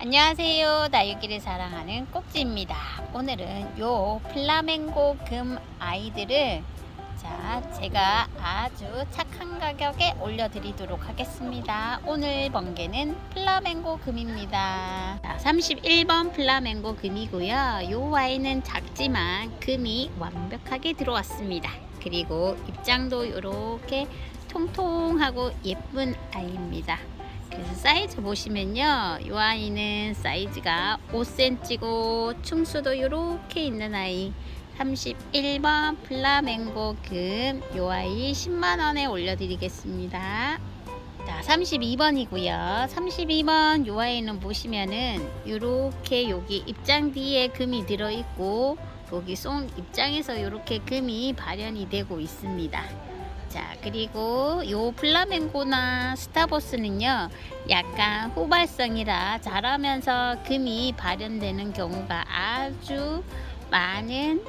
안녕하세요. 나유기를 사랑하는 꼭지입니다. 오늘은 요 플라멩고 금 아이들을 자, 제가 아주 착한 가격에 올려드리도록 하겠습니다. 오늘 번개는 플라멩고 금입니다. 자, 31번 플라멩고 금이고요. 요 와인은 작지만 금이 완벽하게 들어왔습니다. 그리고 입장도 이렇게 통통하고 예쁜 아이입니다. 그래서 사이즈 보시면요. 이 아이는 사이즈가 5cm고 충수도 이렇게 있는 아이 31번 플라멩고 금이 아이 10만원에 올려드리겠습니다. 자, 32번이고요. 32번 이 아이는 보시면은 이렇게 여기 입장 뒤에 금이 들어있고 여기 송 입장에서 이렇게 금이 발현이 되고 있습니다. 자 그리고 요 플라멩고나 스타버스는요 약간 후발성이라 자라면서 금이 발현되는 경우가 아주 많은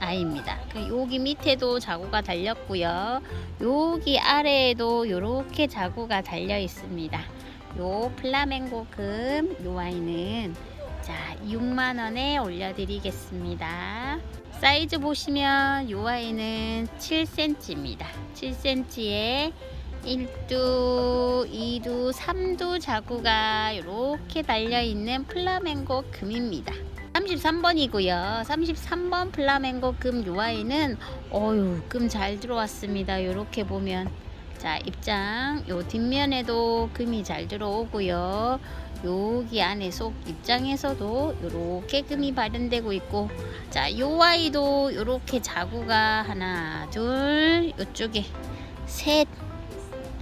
아이입니다. 그 여기 밑에도 자구가 달렸고요. 여기 아래에도 이렇게 자구가 달려 있습니다. 요 플라멩고 금요 아이는 자 6만 원에 올려드리겠습니다. 사이즈 보시면 요 아이는 7cm입니다. 7cm에 1두, 2두, 3두 자구가 이렇게 달려있는 플라멩고 금입니다. 33번이고요. 33번 플라멩고 금 요 아이는 어유 금 잘 들어왔습니다. 이렇게 보면 자 입장 요 뒷면에도 금이 잘 들어오고요. 여기 안에 속 입장에서도 이렇게 금이 발현되고 있고 자, 요 아이도 이렇게 자구가 하나, 둘, 이쪽에 셋.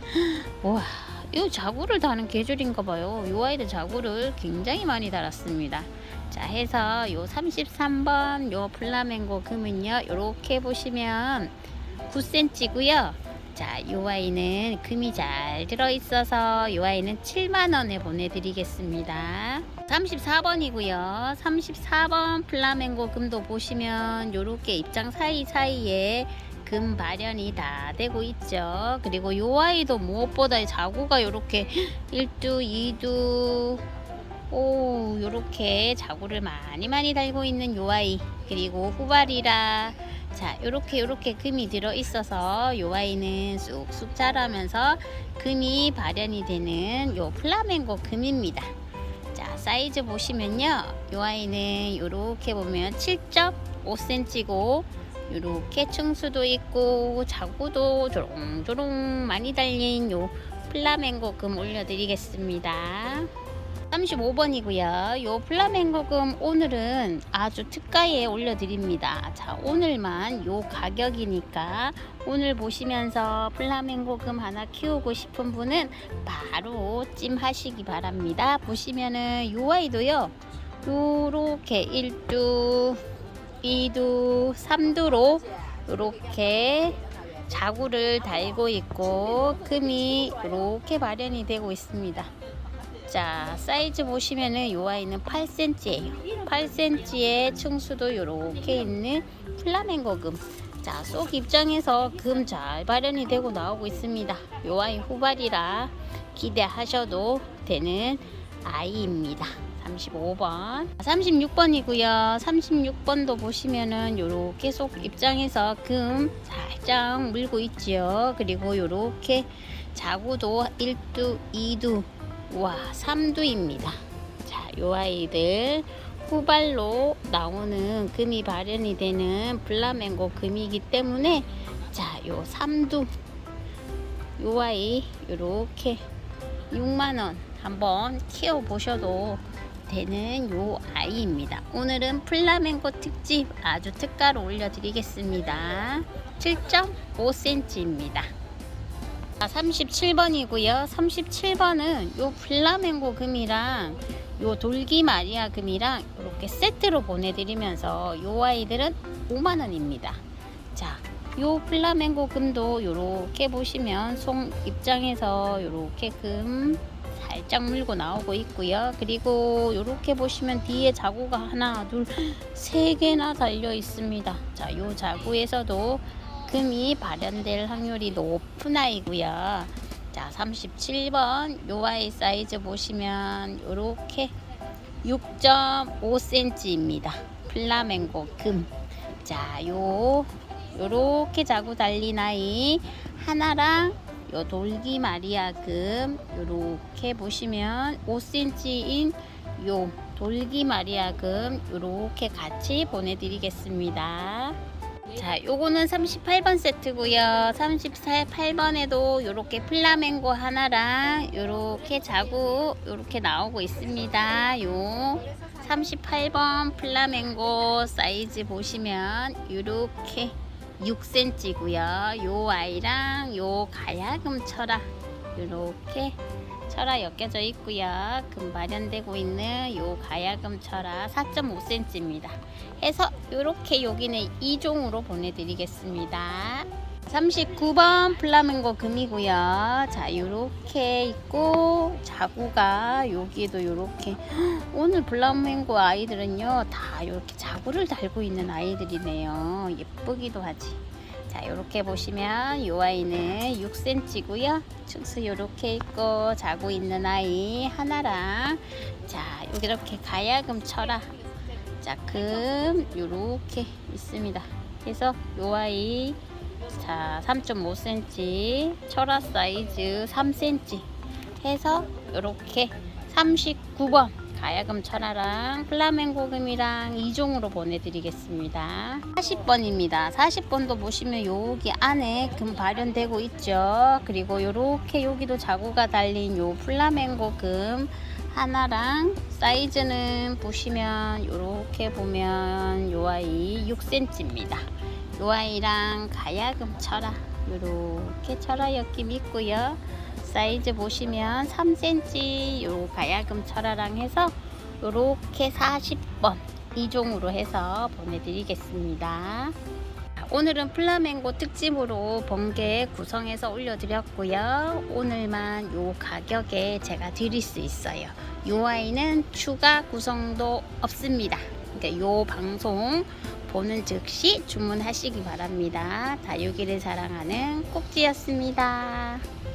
와, 이 자구를 다는 계절인가 봐요. 요 아이도 자구를 굉장히 많이 달았습니다. 자, 해서 요 33번 요 플라멩고 금은요. 이렇게 보시면 9cm고요. 자, 요 아이는 금이 잘 들어있어서 요 아이는 7만원에 보내드리겠습니다. 34번이고요. 34번 플라멩고 금도 보시면 요렇게 입장 사이사이에 금 발현이 다 되고 있죠. 그리고 요 아이도 무엇보다 자구가 요렇게 1두, 2두, 오, 요렇게 자구를 많이 많이 달고 있는 요 아이. 그리고 후발이라 자, 요렇게 요렇게 금이 들어 있어서 요 아이는 쑥쑥 자라면서 금이 발현이 되는 요 플라멩고 금입니다. 자, 사이즈 보시면요. 요 아이는 요렇게 보면 7.5cm고 요렇게 층수도 있고 자구도 조롱조롱 많이 달린 요 플라멩고 금 올려드리겠습니다. 35번이고요. 요 플라멩고금 오늘은 아주 특가에 올려드립니다. 자, 오늘만 요 가격이니까 오늘 보시면서 플라멩고금 하나 키우고 싶은 분은 바로 찜하시기 바랍니다. 보시면은 요 아이도요. 요렇게 1두, 2두, 3두로 요렇게 자구를 달고 있고 금이 이렇게 발현이 되고 있습니다. 자 사이즈 보시면은 요 아이는 8cm예요. 8cm의 층수도 이렇게 있는 플라멩고 금자 속 입장에서 금 잘 발현이 되고 나오고 있습니다. 요 아이 후발이라 기대하셔도 되는 아이입니다. 35번. 36번이고요. 36번도 보시면은 요렇게 속 입장에서 금 살짝 물고 있지요. 그리고 요렇게 자구도 1두 2두 와 3두입니다. 자요 아이들 후발로 나오는 금이 발현이 되는 플라멩고 금이기 때문에 자요 3두. 요 아이 요렇게 6만원 한번 키워 보셔도 되는 요 아이입니다. 오늘은 플라멩고 특집 아주 특가로 올려 드리겠습니다. 7.5cm입니다 37번이고요. 37번은 요 플라멩고 금이랑 요 돌기 마리아 금이랑 이렇게 세트로 보내드리면서 요 아이들은 5만원입니다. 자, 요 플라멩고 금도 요렇게 보시면 송 입장에서 요렇게 금 살짝 물고 나오고 있고요. 그리고 요렇게 보시면 뒤에 자구가 하나, 둘, 세 개나 달려 있습니다. 자, 요 자구에서도 금이 발현될 확률이 높은 아이고요. 자, 37번 요 아이 사이즈 보시면 요렇게 6.5cm입니다. 플라멩고 금. 자, 요 요렇게 자고 달린 아이 하나랑 요 돌기 마리아 금 요렇게 보시면 5cm인 요 돌기 마리아 금 요렇게 같이 보내드리겠습니다. 자, 요거는 38번 세트고요. 38번에도 요렇게 플라멩고 하나랑 요렇게 자구 요렇게 나오고 있습니다. 요 38번 플라멩고 사이즈 보시면 요렇게 6cm고요. 요 아이랑 요 가야금 철아 요렇게 철아 엮여져 있고요. 금 마련되고 있는 요 가야금 철아 4.5cm입니다. 해서 요렇게 여기는 2종으로 보내드리겠습니다. 39번 플라멩고 금이고요. 자, 요렇게 있고 자구가 여기도 요렇게 오늘 플라멩고 아이들은요 다 이렇게 자구를 달고 있는 아이들이네요. 예쁘기도 하지. 자, 이렇게 보시면 이 아이는 6cm고요. 축수 이렇게 있고 자고 있는 아이 하나랑 자, 이렇게 가야금 철아 자, 금 요렇게 있습니다. 그래서 요 아이 자, 3.5cm 철화 사이즈 3cm 해서 요렇게 39번 가야금 철화랑 플라멩고 금이랑 2종으로 보내드리겠습니다. 40번입니다. 40번도 보시면 여기 안에 금 발현되고 있죠. 그리고 요렇게 여기도 자구가 달린 요 플라멩고 금 하나랑 사이즈는 보시면 요렇게 보면 요 아이 6cm입니다. 요 아이랑 가야금 철화 요렇게 철화 엮임 있고요. 사이즈 보시면 3cm 요 가야금 철화랑 해서 요렇게 40번 이종으로 해서 보내드리겠습니다. 오늘은 플라멩고 특집으로 번개 구성해서 올려드렸고요. 오늘만 요 가격에 제가 드릴 수 있어요. 요 아이는 추가 구성도 없습니다. 그러니까 요 방송 보는 즉시 주문하시기 바랍니다. 다육이를 사랑하는 꼭지였습니다.